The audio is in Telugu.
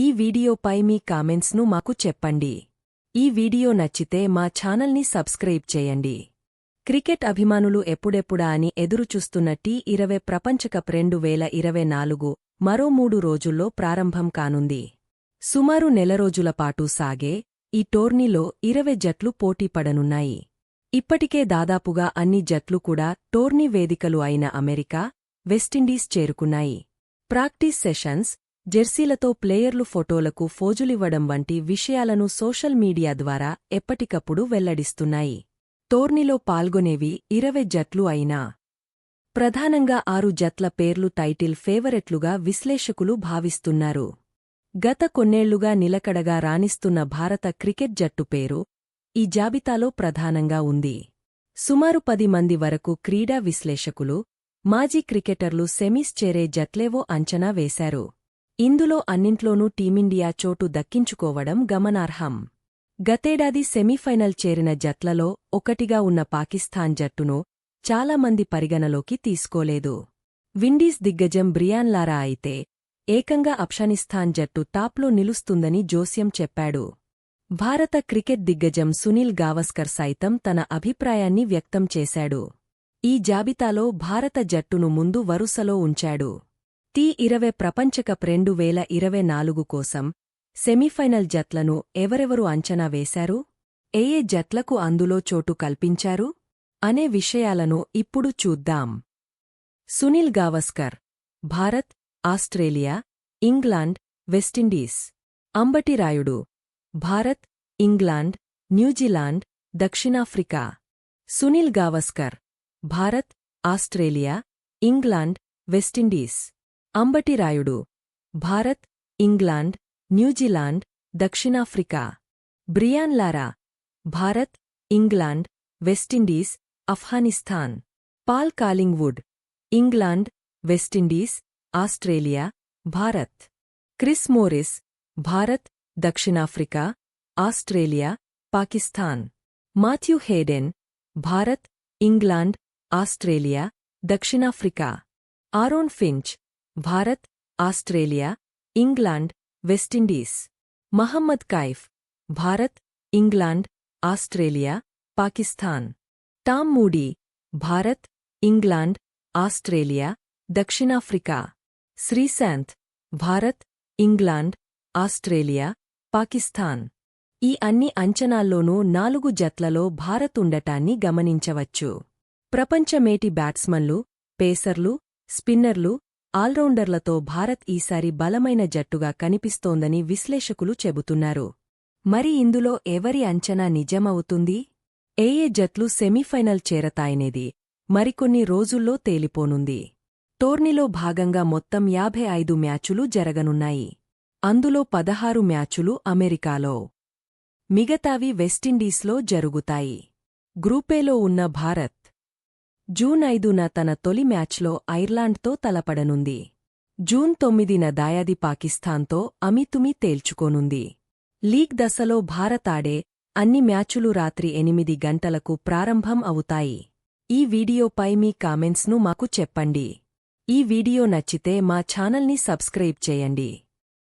ఈ వీడియోపై మీ కామెంట్స్ను మాకు చెప్పండి. ఈ వీడియో నచ్చితే మా ఛానల్ని సబ్స్క్రైబ్ చేయండి. క్రికెట్ అభిమానులు ఎప్పుడెప్పుడా అని ఎదురుచూస్తున్న టీ ఇరవై ప్రపంచకప్ రెండు వేల ఇరవై నాలుగు మరో మూడు రోజుల్లో ప్రారంభం కానుంది. సుమారు నెల రోజుల పాటు సాగే ఈ టోర్నీలో ఇరవై జట్లు పోటీపడనున్నాయి ఇప్పటికే దాదాపుగా అన్ని జట్లు కూడా టోర్నీ వేదికలు అయిన అమెరికా వెస్టిండీస్ చేరుకున్నాయి. ప్రాక్టీస్ సెషన్స్ జెర్సీలతో ప్లేయర్లు ఫోటోలకు ఫోజులివ్వడం వంటి విషయాలను సోషల్ మీడియా ద్వారా ఎప్పటికప్పుడు వెల్లడిస్తున్నాయి. టోర్నీలో పాల్గొనేవి ఇరవై జట్లు అయినా. ప్రధానంగా ఆరు జట్ల పేర్లు టైటిల్ ఫేవరెట్లుగా విశ్లేషకులు భావిస్తున్నారు. గత కొన్నేళ్ళుగా నిలకడగా రాణిస్తున్న భారత క్రికెట్ జట్టు పేరు ఈ జాబితాలో ప్రధానంగా ఉంది. సుమారు పది మంది వరకు క్రీడా విశ్లేషకులు మాజీ క్రికెటర్లు సెమీస్ చేరే జట్లేవో అంచనా వేశారు. ఇందులో అన్నింట్లోనూ టీమిండియా చోటు దక్కించుకోవడం గమనార్హం. గతేడాది సెమీఫైనల్ చేరిన జట్లలో ఒకటిగా ఉన్న పాకిస్తాన్ జట్టును చాలామంది పరిగణలోకి తీసుకోలేదు. విండీస్ దిగ్గజం బ్రియాన్ లారా అయితే ఏకంగా అఫ్ఘనిస్తాన్ జట్టు టాప్లో నిలుస్తుందని జోస్యం చెప్పాడు. భారత క్రికెట్ దిగ్గజం సునీల్ గావస్కర్ సైతం తన అభిప్రాయాన్ని వ్యక్తం చేశాడు. ఈ జాబితాలో భారత జట్టును ముందు వరుసలో ఉంచాడు. టీ ఇరవై ప్రపంచకప్ రెండు వేల ఇరవై నాలుగు కోసం సెమీఫైనల్ జట్లను ఎవరెవరు అంచనా వేశారు? ఏయే జట్లకు అందులో చోటు కల్పించారు? అనే విషయాలను ఇప్పుడు చూద్దాం. Sunil Gavaskar Bharat Australia England West Indies Ambati Rayudu Bharat England New Zealand దక్షిణాఫ్రికా. Sunil Gavaskar Bharat Australia England West Indies Ambati Rayudu Bharat England New Zealand దక్షిణాఫ్రికా Brian Lara Bharat England West Indies Afghanistan Paul Collingwood England West Indies Australia Bharat Chris Morris Bharat దక్షిణాఫ్రికా Australia Pakistan Matthew Hayden Bharat England Australia దక్షిణాఫ్రికా Aaron Finch Bharat Australia England West Indies Mohammad Kaif Bharat England Australia Pakistan. Tom Moody Bharat England Australia దక్షిణాఫ్రికా. Sreesanth Bharat England Australia Pakistan. ఈ అన్ని అంచనాల్లోనూ నాలుగు జట్లలో భారత్ ఉండటాన్ని గమనించవచ్చు. ప్రపంచమేటి బ్యాట్స్మన్లు పేసర్లు స్పిన్నర్లు ఆల్రౌండర్లతో భారత్ ఈసారి బలమైన జట్టుగా కనిపిస్తోందని విశ్లేషకులు చెబుతున్నారు. మరి ఇందులో ఎవరి అంచనా నిజమవుతుంది? ఏఏ జట్లు సెమీఫైనల్ చేరతాయనేది మరికొన్ని రోజుల్లో తేలిపోనుంది. టోర్నీలో భాగంగా మొత్తం యాభై ఐదు మ్యాచులు జరగనున్నాయి. అందులో పదహారు మ్యాచులు అమెరికాలో మిగతావి వెస్టిండీస్లో జరుగుతాయి. గ్రూపేలో ఉన్న భారత్ జూన్ ఐదున తన తొలి మ్యాచ్లో ఐర్లాండ్తో తలపడనుంది. జూన్ తొమ్మిదిన దాయాది పాకిస్తాన్తో అమితుమి తేల్చుకోనుంది. లీగ్ దశలో భారత్ ఆడే అన్ని మ్యాచులు రాత్రి ఎనిమిది గంటలకు ప్రారంభం అవుతాయి. ఈ వీడియోపై మీ కామెంట్స్ను మాకు చెప్పండి. ఈ వీడియో నచ్చితే మా ఛానల్ని సబ్స్క్రైబ్ చేయండి.